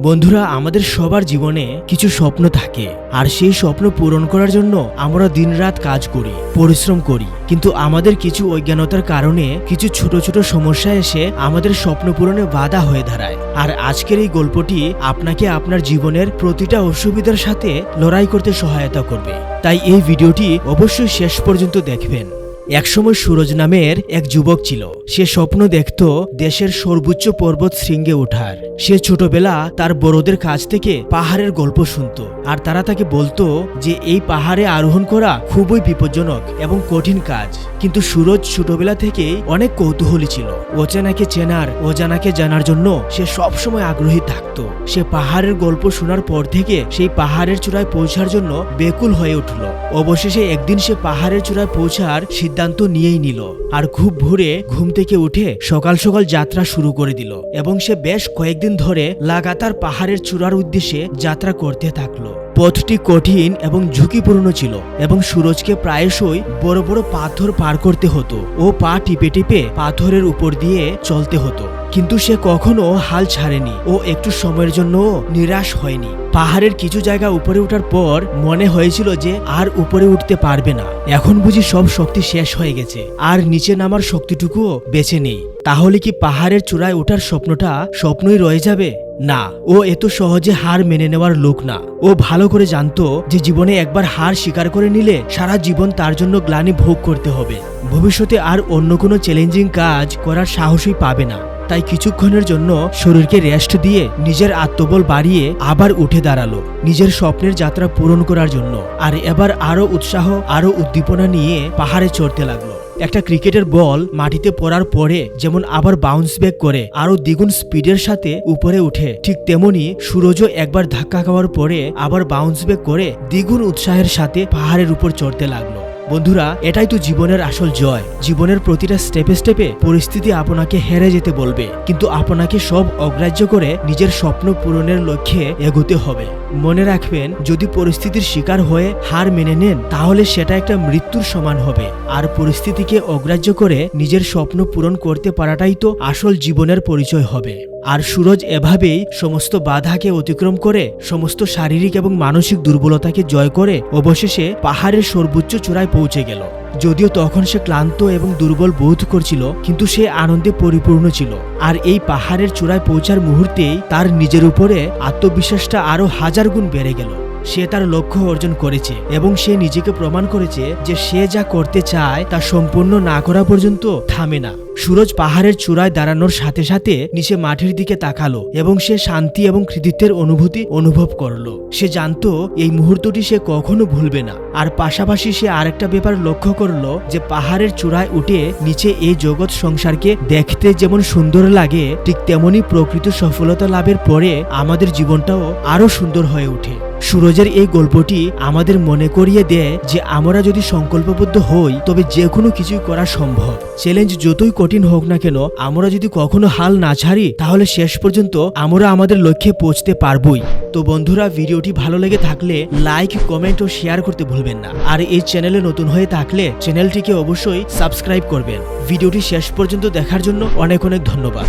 বন্ধুরা, আমাদের সবার জীবনে কিছু স্বপ্ন থাকে, আর সেই স্বপ্ন পূরণ করার জন্য আমরা দিনরাত কাজ করি, পরিশ্রম করি। কিন্তু আমাদের কিছু অজ্ঞানতার কারণে কিছু ছোট ছোট সমস্যা এসে আমাদের স্বপ্ন পূরণে বাধা হয়ে দাঁড়ায়। আর আজকের এই গল্পটি আপনাকে আপনার জীবনের প্রতিটা অসুবিধার সাথে লড়াই করতে সহায়তা করবে। তাই এই ভিডিওটি অবশ্যই শেষ পর্যন্ত দেখবেন। একসময় সুরজ নামের এক যুবক ছিল। সে স্বপ্ন দেখত দেশের সর্বোচ্চ পর্বত শৃঙ্গে ওঠার। সে ছোটবেলা তার বড়দের কাছ থেকে পাহাড়ের গল্প শুনত আর তারা তাকে বলতো যে এই পাহাড়ে আরোহণ করা খুবই বিপজ্জনক এবং কঠিন কাজ। কিন্তু সুরজ ছোটবেলা থেকেই অনেক কৌতূহলী ছিল। অচেনাকে চেনার, অজানাকে জানার জন্য সে সবসময় আগ্রহী থাকত। সে পাহাড়ের গল্প শোনার পর থেকে সেই পাহাড়ের চূড়ায় পৌঁছার জন্য বেকুল হয়ে উঠল। অবশেষে একদিন সে পাহাড়ের চূড়ায় পৌঁছার নিয়েই নিল আর খুব ভোরে ঘুম থেকে উঠে সকাল সকাল যাত্রা শুরু করে দিল এবং সে বেশ কয়েকদিন ধরে লাগাতার পাহাড়ের চূড়ার উদ্দেশ্যে যাত্রা করতে থাকল। পথটি কঠিন এবং ঝুঁকিপূর্ণ ছিল এবং সুরজকে প্রায়শই বড় বড় পাথর পার করতে হতো ও পা টিপে টিপে পাথরের উপর দিয়ে চলতে হতো। কিন্তু সে কখনো হাল ছাড়েনি ও একটু সময়ের জন্য নিরাশ হয়নি। পাহাড়ের কিছু জায়গা উপরে ওঠার পর মনে হয়েছিল যে আর উপরে উঠতে পারবে না। এখন বুঝি সব শক্তি শেষ হয়ে গেছে। আর নিচে নামার শক্তিটুকুও বেঁচে নেই। তাহলে কি পাহাড়ের চূড়ায় ওঠার স্বপ্নটা স্বপ্নই রয়ে যাবে? না, ও এত সহজে হার মেনে নেওয়ার লোক না। ও ভালো করে জানতো যে জীবনে একবার হার স্বীকার করে নিলে সারা জীবন তার জন্য গ্লানি ভোগ করতে হবে। ভবিষ্যতে আর অন্য কোনো চ্যালেঞ্জিং কাজ করার সাহসই পাবে না। তাই কিছুক্ষণের জন্য শরীরকে রেস্ট দিয়ে নিজের আত্মবল বাড়িয়ে আবার উঠে দাঁড়াল নিজের স্বপ্নের যাত্রা পূরণ করার জন্য। আর এবার আরও উৎসাহ, আরও উদ্দীপনা নিয়ে পাহাড়ে চড়তে লাগল। একটা ক্রিকেটের বল মাটিতে পড়ার পরে যেমন আবার বাউন্স ব্যাক করে আরও দ্বিগুণ স্পিডের সাথে উপরে উঠে ঠিক তেমনি সুরজও একবার ধাক্কা খাওয়ার পরে আবার বাউন্স ব্যাক করে দ্বিগুণ উৎসাহের সাথে পাহাড়ের উপর চড়তে লাগল। বন্ধুরা, এটাই তো জীবনের আসল জয়। জীবনের প্রতিটা স্টেপে স্টেপে পরিস্থিতি আপনাকে হেরে যেতে বলবে। কিন্তু আপনাকে সব অগ্রাহ্য করে নিজের স্বপ্ন পূরণের লক্ষ্যে এগোতে হবে। মনে রাখবেন, যদি পরিস্থিতির শিকার হয়ে হার মেনে নেন, তাহলে সেটা একটা মৃত্যুর সমান হবে। আর পরিস্থিতিকে অগ্রাহ্য করে নিজের স্বপ্ন পূরণ করতে পারাটাই তো আসল জীবনের পরিচয় হবে। আর সুরজ এভাবেই সমস্ত বাধাকে অতিক্রম করে, সমস্ত শারীরিক এবং মানসিক দুর্বলতাকে জয় করে, অবশেষে পাহাড়ের সর্বোচ্চ চূড়ায় পৌঁছে গেল। যদিও তখন সে ক্লান্ত এবং দুর্বল বোধ করছিল, কিন্তু সে আনন্দে পরিপূর্ণ ছিল। আর এই পাহাড়ের চূড়ায় পৌঁছার মুহূর্তেই তার নিজের উপরে আত্মবিশ্বাসটা আরও হাজার গুণ বেড়ে গেল। সে তার লক্ষ্য অর্জন করেছে এবং সে নিজেকে প্রমাণ করেছে যে সে যা করতে চায় তা সম্পূর্ণ না করা পর্যন্ত থামে না। সুরজ পাহাড়ের চূড়ায় দাঁড়ানোর সাথে সাথে নিচে মাঠের দিকে তাকালো এবং সে শান্তি এবং কৃতিত্বের অনুভূতি অনুভব করল। সে জানতো এই মুহূর্তটি সে কখনো ভুলবে না। আর পাশাপাশি সে আরেকটা ব্যাপার লক্ষ্য করল যে পাহাড়ের চূড়ায় উঠে নিচে এই জগৎ সংসারকে দেখতে যেমন সুন্দর লাগে, ঠিক তেমনি প্রকৃত সফলতা লাভের পরে আমাদের জীবনটাও আরও সুন্দর হয়ে ওঠে। সুরজের এই গল্পটি আমাদের মনে করিয়ে দেয় যে আমরা যদি সংকল্পবদ্ধ হই, তবে যে কোনো কিছুই করা সম্ভব। চ্যালেঞ্জ যতই কঠিন হোক না কেন, আমরা যদি কখনো হাল না ছাড়ি, তাহলে শেষ পর্যন্ত আমরা আমাদের লক্ষ্যে পৌঁছতে পারবই। তো বন্ধুরা, ভিডিওটি ভালো লেগে থাকলে লাইক কমেন্ট ও শেয়ার করতে ভুলবেন না। আর এই চ্যানেলে নতুন হয়ে থাকলে চ্যানেলটিকে অবশ্যই সাবস্ক্রাইব করবেন। ভিডিওটি শেষ পর্যন্ত দেখার জন্য অনেক অনেক ধন্যবাদ।